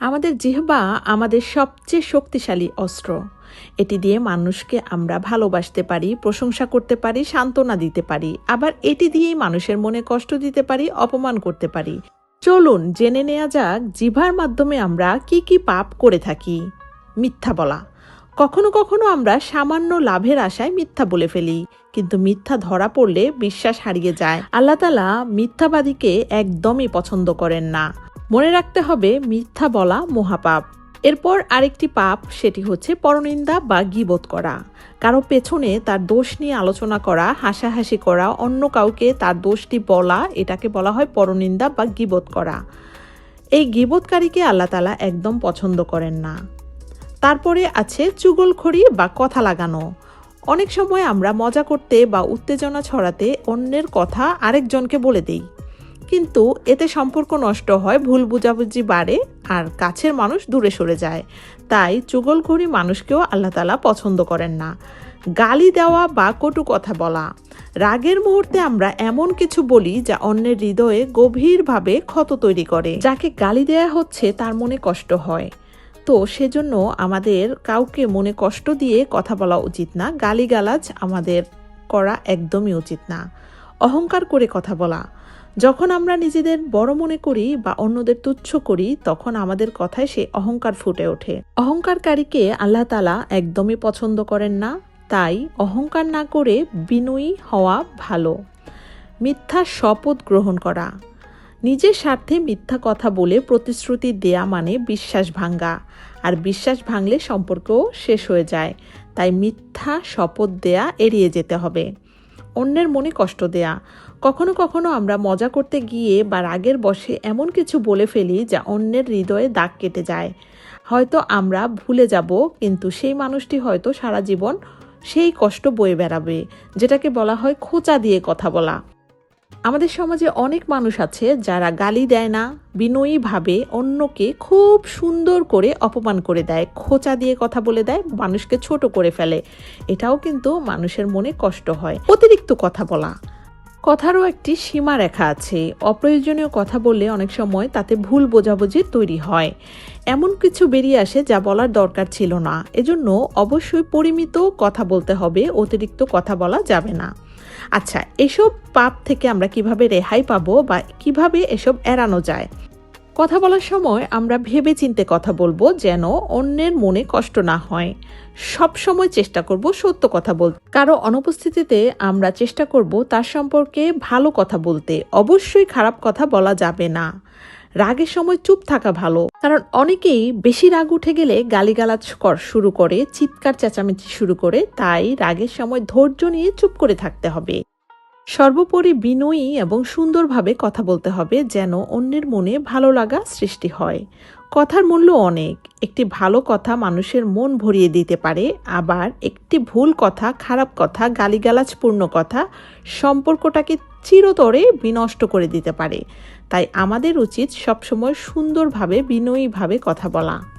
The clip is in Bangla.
আমাদের জিহ্বা আমাদের সবচেয়ে শক্তিশালী অস্ত্র। এটি দিয়ে মানুষকে আমরা ভালোবাসতে পারি, প্রশংসা করতে পারি, সান্ত্বনা দিতে পারি। আবার এটি দিয়েই মানুষের মনে কষ্ট দিতে পারি, অপমান করতে পারি। চলুন জেনে নেওয়া যাক জিভার মাধ্যমে আমরা কি কি পাপ করে থাকি। মিথ্যা বলা। কখনো কখনো আমরা সামান্য লাভের আশায় মিথ্যা বলে ফেলি, কিন্তু মিথ্যা ধরা পড়লে বিশ্বাস হারিয়ে যায়। আল্লাহ তালা মিথ্যাবাদীকে একদমই পছন্দ করেন না। মনে রাখতে হবে মিথ্যা বলা মহাপাপ। এরপর আরেকটি পাপ, সেটি হচ্ছে পরনিন্দা বা গিবোধ করা। কারও পেছনে তার দোষ নিয়ে আলোচনা করা, হাসাহাসি করা, অন্য কাউকে তার দোষটি বলা, এটাকে বলা হয় পরনিন্দা বা গিবোধ করা। এই গিবোধকারীকে আল্লাহ তালা একদম পছন্দ করেন না। তারপরে আছে চুগলখড়ি বা কথা লাগানো। অনেক সময় আমরা মজা করতে বা উত্তেজনা ছড়াতে অন্যের কথা আরেকজনকে বলে দেই। কিন্তু এতে সম্পর্ক নষ্ট হয়, ভুল বুঝাবুঝি বাড়ে আর কাছের মানুষ দূরে সরে যায়। তাই চুগলখড়ি মানুষকেও আল্লাহ তালা পছন্দ করেন না। গালি দেওয়া বা কটু কথা বলা। রাগের মুহূর্তে আমরা এমন কিছু বলি যা অন্যের হৃদয়ে গভীরভাবে ক্ষত তৈরি করে। যাকে গালি দেয়া হচ্ছে তার মনে কষ্ট হয়। তো সেজন্য আমাদের কাউকে মনে কষ্ট দিয়ে কথা বলা উচিত না। গালিগালাজ আমাদের করা একদমই উচিত না। অহংকার করে কথা বলা। যখন আমরা নিজেদের বড় মনে করি বা অন্যদের তুচ্ছ করি, তখন আমাদের কথায় সে অহংকার ফুটে ওঠে। অহংকারকারীকে আল্লাহ তালা একদমই পছন্দ করেন না, তাই অহংকার না করে বিনয়ী হওয়া ভালো। মিথ্যা শপথ গ্রহণ করা। নিজের স্বার্থে মিথ্যা কথা বলে প্রতিশ্রুতি দেয়া মানে বিশ্বাস ভাঙ্গা আর বিশ্বাস ভাঙলে সম্পর্কও শেষ হয়ে যায়। তাই মিথ্যা শপথ দেয়া এড়িয়ে যেতে হবে। অন্যের মনে কষ্ট দেয়া। কখনো কখনো আমরা মজা করতে গিয়ে বা রাগের বসে এমন কিছু বলে ফেলি যা অন্যের হৃদয়ে দাগ কেটে যায়। হয়তো আমরা ভুলে যাব, কিন্তু সেই মানুষটি হয়তো সারা জীবন সেই কষ্ট বয়ে বেড়াবে, যেটাকে বলা হয় খোঁচা দিয়ে কথা বলা। আমাদের সমাজে অনেক মানুষ আছে যারা গালি দেয় না, বিনয়ীভাবে অন্যকে খুব সুন্দর করে অপমান করে দেয়, খোঁচা দিয়ে কথা বলে দেয়, মানুষকে ছোট করে ফেলে। এটাও কিন্তু মানুষের মনে কষ্ট হয়। অতিরিক্ত কথা বলা। কথারও একটি সীমা রেখা আছে। অপ্রয়োজনীয় কথা বললে অনেক সময় তাতে ভুল বোঝাবুঝি তৈরি হয়। এমন কিছু বেরিয়ে আসে যা বলার দরকার ছিল না। এজন্য অবশ্যই পরিমিত কথা বলতে হবে, অতিরিক্ত কথা বলা যাবে না। আচ্ছা এসব পাপ থেকে আমরা কীভাবে রেহাই পাবো বা কীভাবে এসব এড়ানো যায়? কথা বলার সময় আমরা ভেবে চিনতে কথা বলব যেন অন্যের মনে কষ্ট না হয়। সব সময় চেষ্টা করব সত্য কথা বলতে কারও অনুপস্থিতিতে আমরা চেষ্টা করব তার সম্পর্কে ভালো কথা বলতে। অবশ্যই খারাপ কথা বলা যাবে না। রাগের সময় চুপ থাকা ভালো। কারণ অনেকেই বেশি রাগ উঠে গেলে গালিগালাজ কর শুরু করে, চিৎকার চেঁচামেচি শুরু করে, তাই রাগের সময় ধৈর্য নিয়ে চুপ করে থাকতে হবে। সর্বোপরি বিনয়ী এবং সুন্দরভাবে কথা বলতে হবে যেন অন্যের মনে ভালো লাগা সৃষ্টি হয়। কথার মূল্য অনেক। একটি ভালো কথা মানুষের মন ভরিয়ে দিতে পারে, আবার একটি ভুল কথা, খারাপ কথা, গালিগালাজপূর্ণ কথা সম্পর্কটাকে চিরতরে বিনষ্ট করে দিতে পারে। তাই আমাদের উচিত সবসময় সুন্দরভাবে, বিনয়ীভাবে কথা বলা।